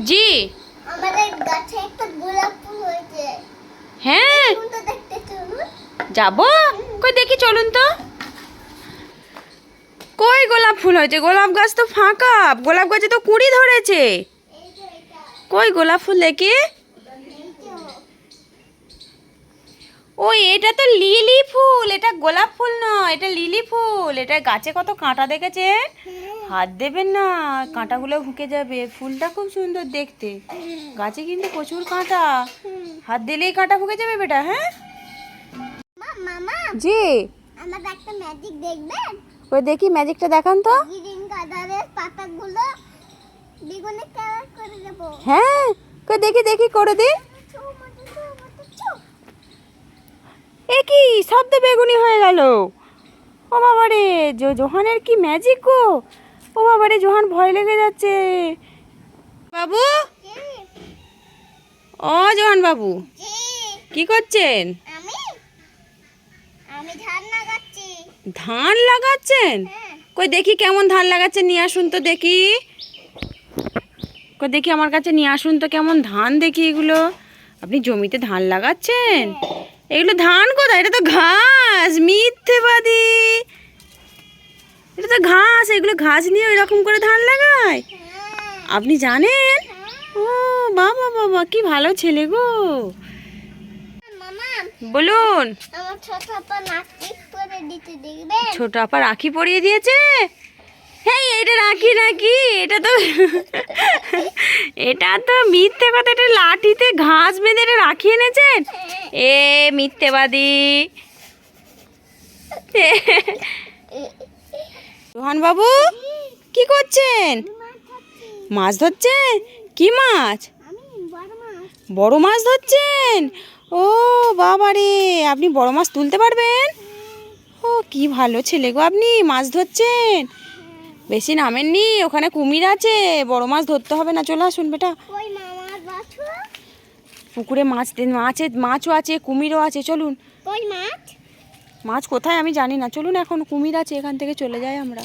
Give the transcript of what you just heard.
জি। আমাদের গাছে একটা গোলাপ ফুল হয়েছে। হ্যাঁ। যাব? কই দেখি চলুন তো। কই গোলাপ ফুল হয়েছে? গোলাপ গাছ তো ফাঁকা। গোলাপ গাছে তো কুড়ি ধরেছে। কই গোলাপ ফুল দেখি? ওই এটা তো লিলি ফুল এটা গোলাপ ফুল নয় এটা লিলি ফুল এটা গাছে কত কাঁটা দেখেছে? হাত দেবেন না কাঁটাগুলো ঢুকে যাবে ফুলটা খুব সুন্দর দেখতে। গাছে কিন্তু প্রচুর কাঁটা। হাত দিলেই কাঁটা ঢুকে যাবে বেটা হ্যাঁ? মামা। জি। আমার একটা ম্যাজিক দেখবেন? ওই দেখি ম্যাজিকটা দেখান তো। গ্রিন কালারের পাতাগুলো বেগুনে কালার করে দেবো। হ্যাঁ কই দেখি দেখি করে দি। এ কি শব্দ বেগুনি হয়ে গেল। ও বাবারে জোহানের কি ম্যাজিক গো? ও বাবারে জোহান ভয় লেগে যাচ্ছে। বাবু? ও জোহান বাবু কি করছেন? ধান ধান লাগাচ্ছেন? হ্যাঁ। কই দেখি কেমন ধান লাগাচ্ছেন নিয়ে আসুন তো দেখি। কই দেখি আমার কাছে নিয়ে আসুন তো কেমন ধান দেখি এগুলো। আপনি জমিতে ধান লাগাচ্ছেন? এগুলো ধান কোথায়? এটা তো ঘাস মিথ্যেবাদী। এটা তো ঘাস এগুলো ঘাস নিয়ে এরকম করে ধান লাগায়? আপনি জানেন? ও বাবা বাবা কি ভালো ছেলে গো। মামা বলুন। ছোট আপা রাখি পরিয়ে দিয়েছে? হ্যাঁ এটা রাখি নাকি এটা তো এটা তো মিথ্যে কথা, এটা লাঠিতে ঘাস বেঁধে এটা রাখি এনেছেন? এ মিথ্যেবাদী। রোহান বাবু কি করছেন? মাছ ধরছেন? কি মাছ? বড় মাছ ধরছেন? ও বাবারে, আপনি বড় মাছ তুলতে পারবেন? ও, কি ভালো ছেলে গো আপনি, মাছ ধরছেন? বেশি নামেননি ওখানে কুমির আছে বড় মাছ ধরতে হবে না চলে আসুন বেটা। পুকুরে মাছ মাছে মাছও আছে কুমিরও আছে চলুন। মাছ? মাছ কোথায় আমি জানি না চলুন এখন কুমির আছে এখান থেকে চলে যাই আমরা।